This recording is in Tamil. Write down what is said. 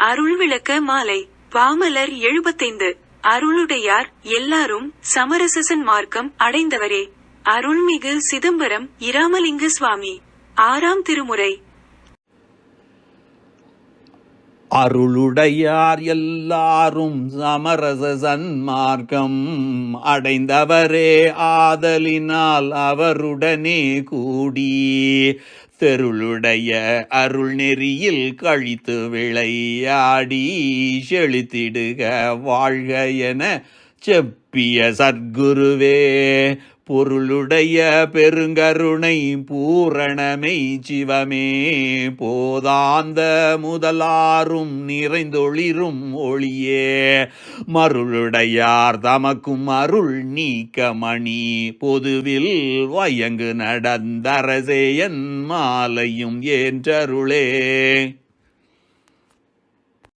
அருள் விளக்க மாலை. பாமலர் எழுபத்தைந்து. அருளுடையார் எல்லாரும் சமரசசன் மார்க்கம் அடைந்தவரே. அருள்மிகு சிதம்பரம் இராமலிங்க சுவாமி. ஆறாம் திருமுறை. அருளுடையார் எல்லாரும் சமரச சன்மார்க்கம் அடைந்தவரே ஆதலினால் அவருடனே கூடி. தெருளுடைய அருள் நெறியில் கழித்து விளையாடி செழித்திடுக வாழ்க என செப்பிய சத்குருவே பொருளுடைய பெருங்கருணை பூரணமை சிவமே. போதாந்த முதலாரும் நிறைந்தொளிரும் ஒளியே. மருளுடையார் தமக்கும் அருள் நீக்கமணி. பொதுவில் வயங்கு நடந்தரசேயன் மாலையும் ஏன்றருளே.